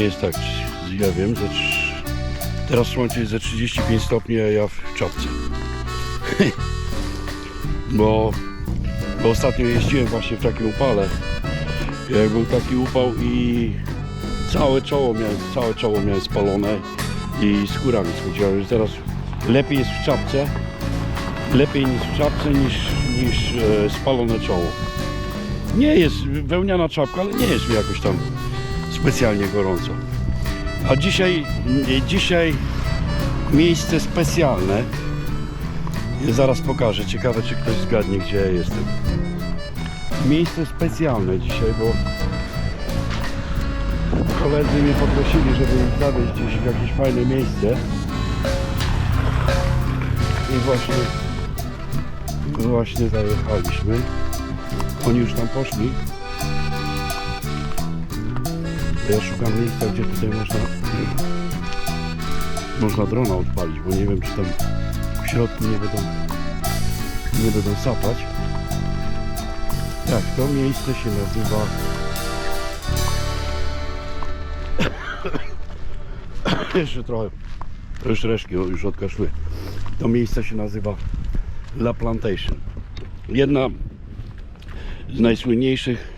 Dzisiaj jest tak, ja wiem, ze, teraz słońce jest ze 35 stopni, a ja w czapce. bo, bo ostatnio jeździłem właśnie w takim upale. Jak był taki upał i całe czoło miałem, całe czoło miałem spalone i skóra mi schodziła. Już teraz lepiej jest w czapce, lepiej niż w czapce niż, niż e, spalone czoło. Nie jest wełniana czapka, ale nie jest mi jakoś tam specjalnie gorąco. A dzisiaj, dzisiaj miejsce specjalne. Ja zaraz pokażę. Ciekawe, czy ktoś zgadnie, gdzie ja jestem. Miejsce specjalne dzisiaj, bo koledzy mnie poprosili, żeby ich zawieźć gdzieś w jakieś fajne miejsce. I właśnie, właśnie zajechaliśmy. Oni już tam poszli. Ja szukam miejsca, gdzie tutaj można można drona odpalić, bo nie wiem, czy tam w środku nie będą nie będą sapać. Tak, to miejsce się nazywa jeszcze trochę już reszki już odkaszły. To miejsce się nazywa La Plantation. Jedna z najsłynniejszych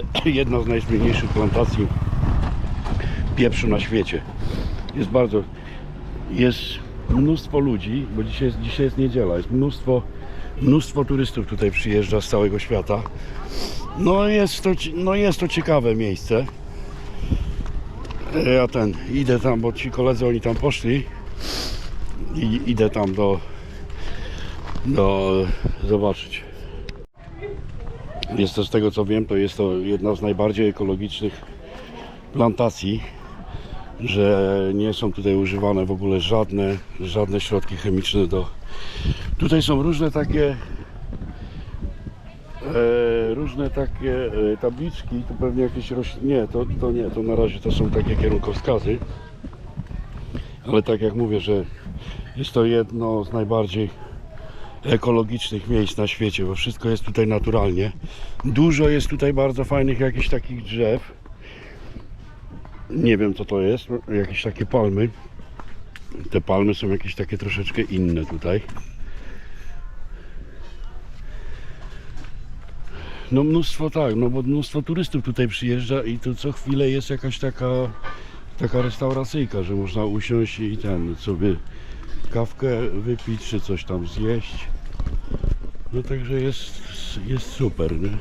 jedna z najsłynniejszych plantacji pieprzu na świecie. Jest bardzo jest mnóstwo ludzi, bo dzisiaj jest, dzisiaj jest niedziela, jest mnóstwo mnóstwo turystów tutaj przyjeżdża z całego świata. No jest to, no jest to ciekawe miejsce. Ja ten idę tam, bo ci koledzy oni tam poszli i idę tam do do zobaczyć. Jest to z tego co wiem, to jest to jedna z najbardziej ekologicznych plantacji, że nie są tutaj używane w ogóle żadne, żadne środki chemiczne do. Tutaj są różne takie e, różne takie e, tabliczki, to pewnie jakieś rośliny. Nie, to, to nie, to na razie to są takie kierunkowskazy. Ale tak jak mówię, że jest to jedno z najbardziej ekologicznych miejsc na świecie, bo wszystko jest tutaj naturalnie. Dużo jest tutaj bardzo fajnych jakichś takich drzew. Nie wiem co to jest, jakieś takie palmy. Te palmy są jakieś takie troszeczkę inne tutaj. No mnóstwo tak, no bo mnóstwo turystów tutaj przyjeżdża i to co chwilę jest jakaś taka taka restauracyjka, że można usiąść i ten sobie kawkę wypić czy coś tam zjeść. No także jest, jest super, nie?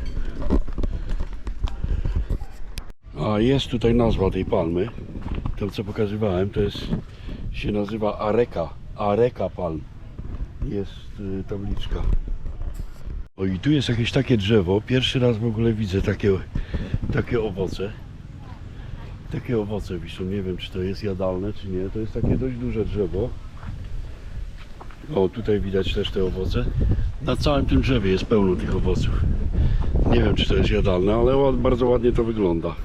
A jest tutaj nazwa tej palmy. To co pokazywałem, to jest się nazywa Areka. Areka palm. Jest y, tabliczka. O i tu jest jakieś takie drzewo. Pierwszy raz w ogóle widzę takie, takie owoce. Takie owoce wiszą. Nie wiem czy to jest jadalne czy nie. To jest takie dość duże drzewo. O tutaj widać też te owoce. Na całym tym drzewie jest pełno tych owoców. Nie wiem czy to jest jadalne, ale bardzo ładnie to wygląda.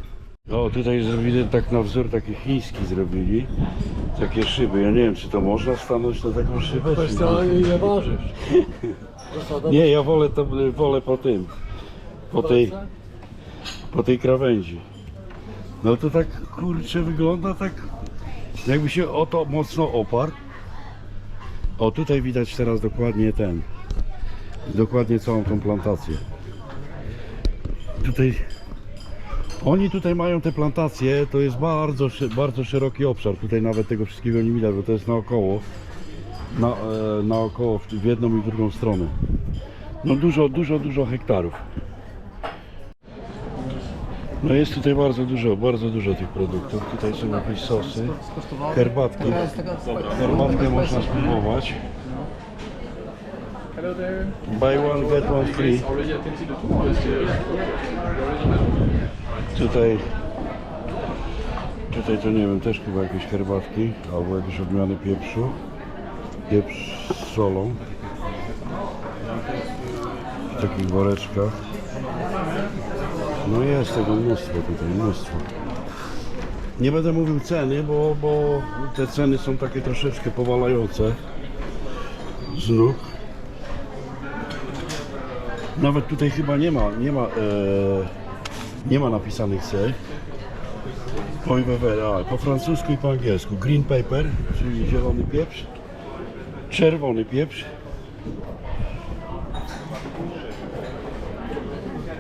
O, tutaj zrobili tak na wzór taki chiński zrobili. Takie szyby. Ja nie wiem, czy to można stanąć na taką szybę. Kwestia nie. ile ważysz. Nie, ja wolę to wolę po tym. Po tej, po tej krawędzi. No to tak kurczę wygląda tak jakby się o to mocno oparł. O tutaj widać teraz dokładnie ten. Dokładnie całą tą plantację. Tutaj oni tutaj mają te plantacje, to jest bardzo, bardzo szeroki obszar. Tutaj nawet tego wszystkiego nie widać, bo to jest naokoło. Na, e, naokoło w jedną i w drugą stronę. No dużo, dużo, dużo hektarów. No jest tutaj bardzo dużo, bardzo dużo tych produktów. Tutaj są jakieś sosy, herbatki. Herbatkę można spróbować. Buy one, get one free. Tutaj, tutaj to nie wiem, też chyba jakieś herbatki albo jakieś odmiany pieprzu. Pieprz z solą. W takich woreczkach. No jest tego mnóstwo tutaj, mnóstwo. Nie będę mówił ceny, bo, bo te ceny są takie troszeczkę powalające z nóg. Nawet tutaj chyba nie ma, nie ma, e, nie ma napisanych cech. Wewera, po francusku i po angielsku. Green paper, czyli zielony pieprz. Czerwony pieprz.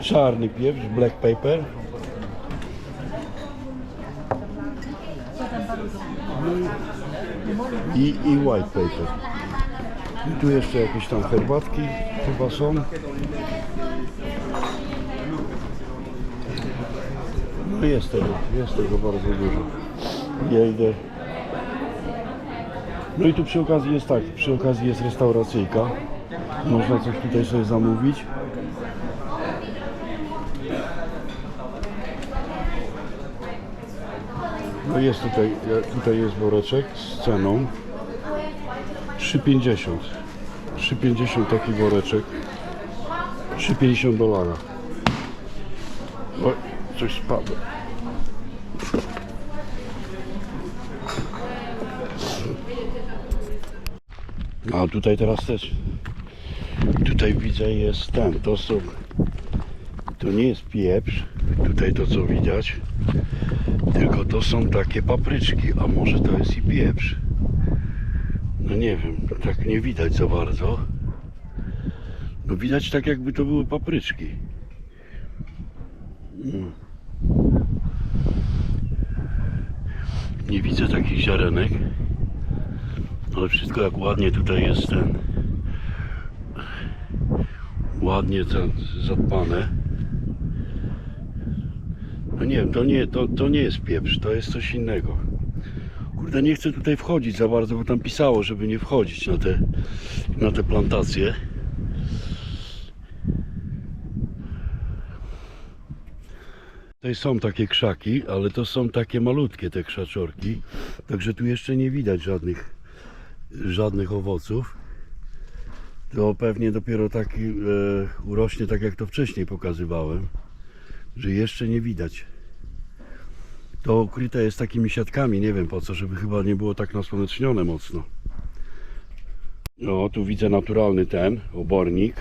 Czarny pieprz, black paper. I, I white paper. I tu jeszcze jakieś tam herbatki chyba są. No jest tego, jest tego bardzo dużo. Ja idę. No i tu przy okazji jest tak, przy okazji jest restauracyjka. Można coś tutaj sobie zamówić. Jest tutaj, tutaj jest woreczek z ceną 3,50 3,50 taki woreczek 3,50 dolara. Oj, coś spadło. A tutaj teraz też Tutaj widzę jest ten, to są To nie jest pieprz Tutaj to co widać tylko to są takie papryczki, a może to jest i pieprz. No nie wiem, tak nie widać za bardzo. No widać tak jakby to były papryczki. Mm. Nie widzę takich ziarenek. Ale wszystko jak ładnie tutaj jest ten. Ładnie ten zadbane. No nie wiem, to nie, to, to nie jest pieprz, to jest coś innego. Kurde, nie chcę tutaj wchodzić za bardzo, bo tam pisało, żeby nie wchodzić na te, na te plantacje. Tutaj są takie krzaki, ale to są takie malutkie te krzaczorki. Także tu jeszcze nie widać żadnych, żadnych owoców. To pewnie dopiero taki e, urośnie tak jak to wcześniej pokazywałem że jeszcze nie widać. To ukryte jest takimi siatkami, nie wiem po co, żeby chyba nie było tak nasłonecznione mocno. No, tu widzę naturalny ten obornik.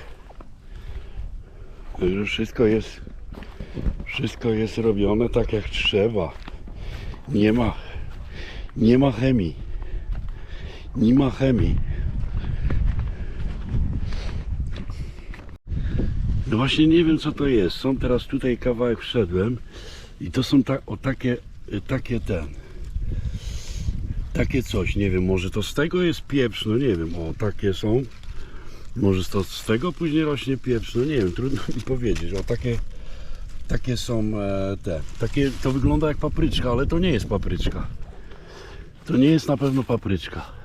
Wszystko jest wszystko jest robione tak jak trzeba. Nie ma nie ma chemii. Nie ma chemii. No właśnie nie wiem co to jest. Są teraz tutaj kawałek wszedłem i to są ta, o takie, takie ten. Takie coś, nie wiem, może to z tego jest pieprz, no nie wiem, o takie są. Może to z tego później rośnie pieprz, no nie wiem, trudno mi powiedzieć. O takie, takie są e, te. Takie, to wygląda jak papryczka, ale to nie jest papryczka. To nie jest na pewno papryczka.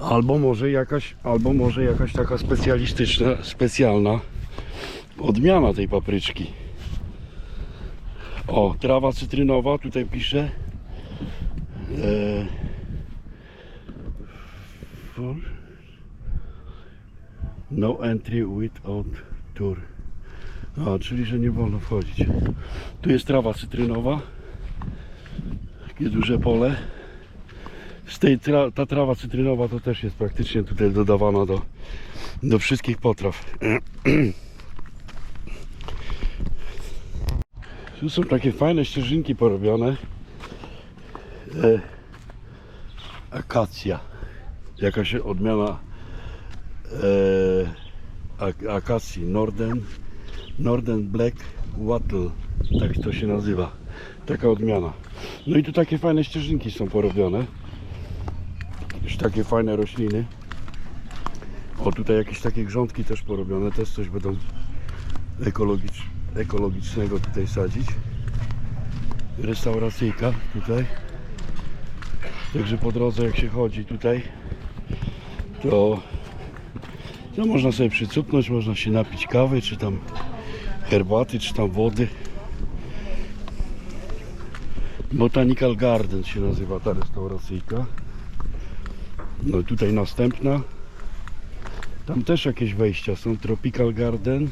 Albo może jakaś, albo może jakaś taka specjalistyczna, specjalna odmiana tej papryczki. O, trawa cytrynowa, tutaj pisze. E, for no entry without tour. A, czyli że nie wolno wchodzić. Tu jest trawa cytrynowa. Takie duże pole tej tra ta trawa cytrynowa to też jest praktycznie tutaj dodawana do, do wszystkich potraw. Tu są takie fajne ścieżynki porobione. E, akacja. Jakaś odmiana e, ak akacji. Norden, Norden Black Wattle. Tak to się nazywa. Taka odmiana. No i tu takie fajne ścieżynki są porobione. Już takie fajne rośliny. O, tutaj jakieś takie grządki też porobione, też coś będą ekologicz, ekologicznego tutaj sadzić. Restauracyjka tutaj. Także po drodze jak się chodzi tutaj, to, to można sobie przycupnąć, można się napić kawy, czy tam herbaty, czy tam wody. Botanical Garden się nazywa ta restauracyjka. No i tutaj następna. Tam też jakieś wejścia są. Tropical Garden,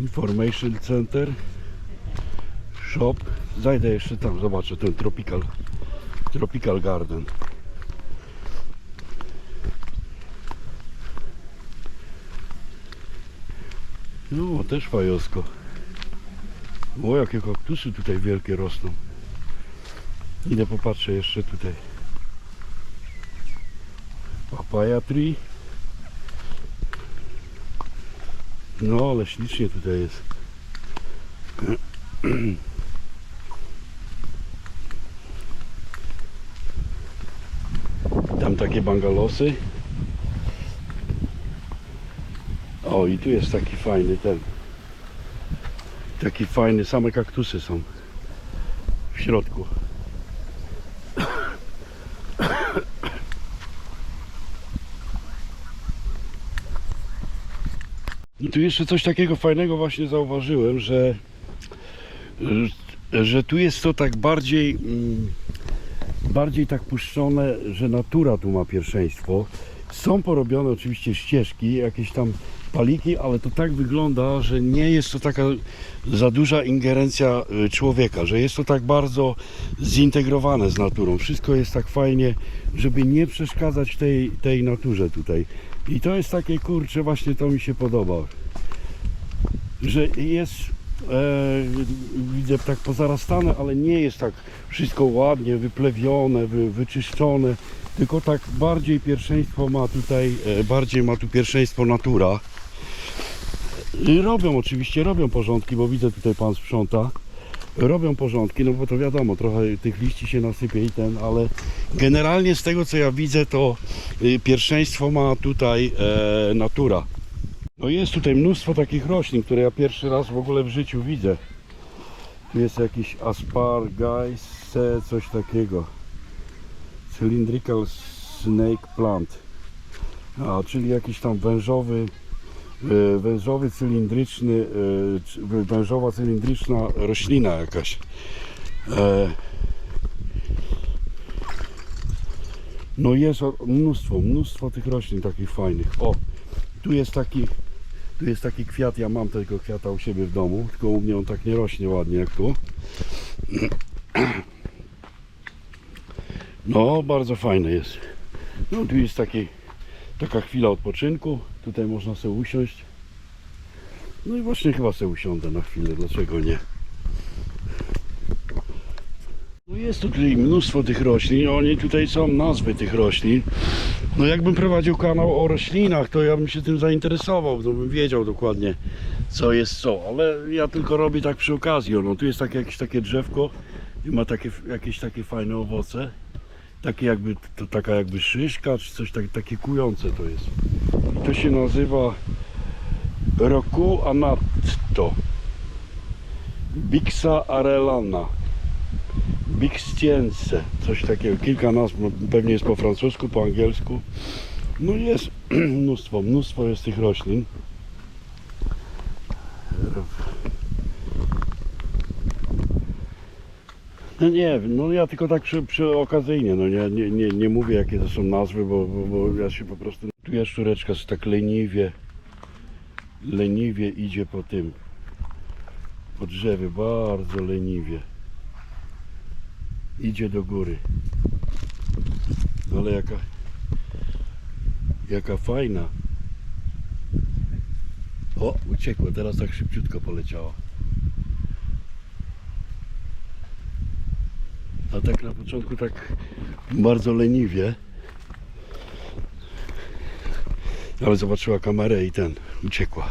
Information Center, Shop. Zajdę jeszcze tam, zobaczę ten Tropical, Tropical Garden. No, też fajosko. O, jakie kaktusy tutaj wielkie rosną. Idę popatrzę jeszcze tutaj. Papaya tree. No, ale ślicznie tutaj jest. Tam takie bangalosy. O, i tu jest taki fajny ten. Taki fajny, same kaktusy są w środku. Tu jeszcze coś takiego fajnego właśnie zauważyłem, że, że tu jest to tak bardziej, mm, bardziej tak puszczone, że natura tu ma pierwszeństwo. Są porobione oczywiście ścieżki, jakieś tam paliki, ale to tak wygląda, że nie jest to taka za duża ingerencja y, człowieka, że jest to tak bardzo zintegrowane z naturą. Wszystko jest tak fajnie, żeby nie przeszkadzać tej, tej naturze tutaj. I to jest takie kurcze, właśnie to mi się podoba. Że jest, e, widzę tak pozarastane, ale nie jest tak wszystko ładnie wyplewione, wy, wyczyszczone, tylko tak bardziej pierwszeństwo ma tutaj, e, bardziej ma tu pierwszeństwo natura. Robią oczywiście, robią porządki, bo widzę tutaj pan sprząta. Robią porządki, no bo to wiadomo, trochę tych liści się nasypie i ten, ale generalnie z tego co ja widzę, to y, pierwszeństwo ma tutaj e, natura. No jest tutaj mnóstwo takich roślin, które ja pierwszy raz w ogóle w życiu widzę. Tu jest jakiś aspargace, coś takiego. Cylindrical snake plant. A, czyli jakiś tam wężowy, e, wężowy cylindryczny, e, wężowa cylindryczna roślina jakaś. E, No jest mnóstwo, mnóstwo tych roślin takich fajnych. O, tu jest taki, tu jest taki kwiat, ja mam tego kwiata u siebie w domu, tylko u mnie on tak nie rośnie ładnie jak tu. No, bardzo fajny jest. No, tu jest taki, taka chwila odpoczynku, tutaj można sobie usiąść. No i właśnie chyba sobie usiądę na chwilę, dlaczego nie? No jest tutaj mnóstwo tych roślin, oni tutaj są nazwy tych roślin. No jakbym prowadził kanał o roślinach, to ja bym się tym zainteresował, to bym wiedział dokładnie co jest co, ale ja tylko robię tak przy okazji. No tu jest takie, jakieś takie drzewko i ma takie, jakieś takie fajne owoce. Takie jakby, to taka jakby szyszka, czy coś tak, takie kujące to jest. I to się nazywa Roku Anatto. Bixa arelana. Bixtiense, coś takiego, kilka nazw, no, pewnie jest po francusku, po angielsku. No jest mnóstwo, mnóstwo jest tych roślin. No nie no ja tylko tak przy, przy okazyjnie, no nie, nie, nie, nie mówię jakie to są nazwy, bo, bo, bo ja się po prostu... Tu jest szczureczka, tak leniwie, leniwie idzie po tym, po drzewie, bardzo leniwie idzie do góry. Ale jaka jaka fajna. O, uciekła, teraz tak szybciutko poleciała. A tak na początku tak bardzo leniwie. Ale zobaczyła kamerę i ten uciekła.